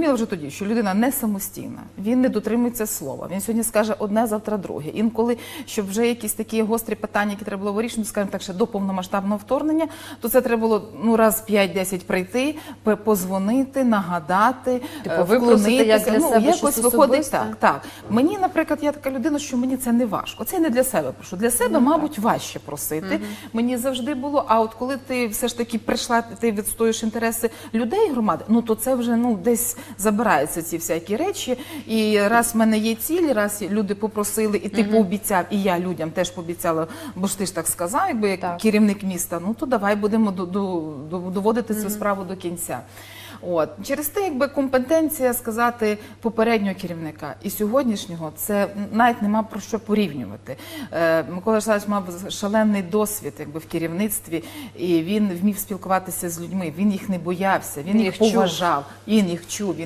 розуміла вже тоді, що людина не самостійна, він не дотримується слова. Він сьогодні скаже одне, завтра друге. Інколи, щоб вже якісь такі гострі питання, які треба було вирішити, ну, скажімо так, ще до повномасштабного вторгнення, то це треба було ну раз 5-10 прийти, позвонити, нагадати, Типу, е, як вклонитися. ну, себе якось виходить так. Так, мені, наприклад, я така людина, що мені це не важко. Це не для себе прошу. Для себе, мабуть, важче просити. Мені завжди було. А от коли ти все ж таки прийшла, ти відстоюєш інтереси людей громади, ну то це вже ну десь забираються ці всякі речі. І раз в мене є ціль, раз люди попросили, і ти пообіцяв, і я людям теж пообіцяла, бо ж ти ж так сказав, якби як Так. керівник міста. Ну то давай будемо до, до, до, доводити цю справу до кінця. От через те, якби компетенція сказати попереднього керівника і сьогоднішнього, це навіть нема про що порівнювати. Е, Микола Олександрович мав шалений досвід, якби в керівництві, і він вмів спілкуватися з людьми. Він їх не боявся, він, Він їх їх чув. поважав, він їх чув.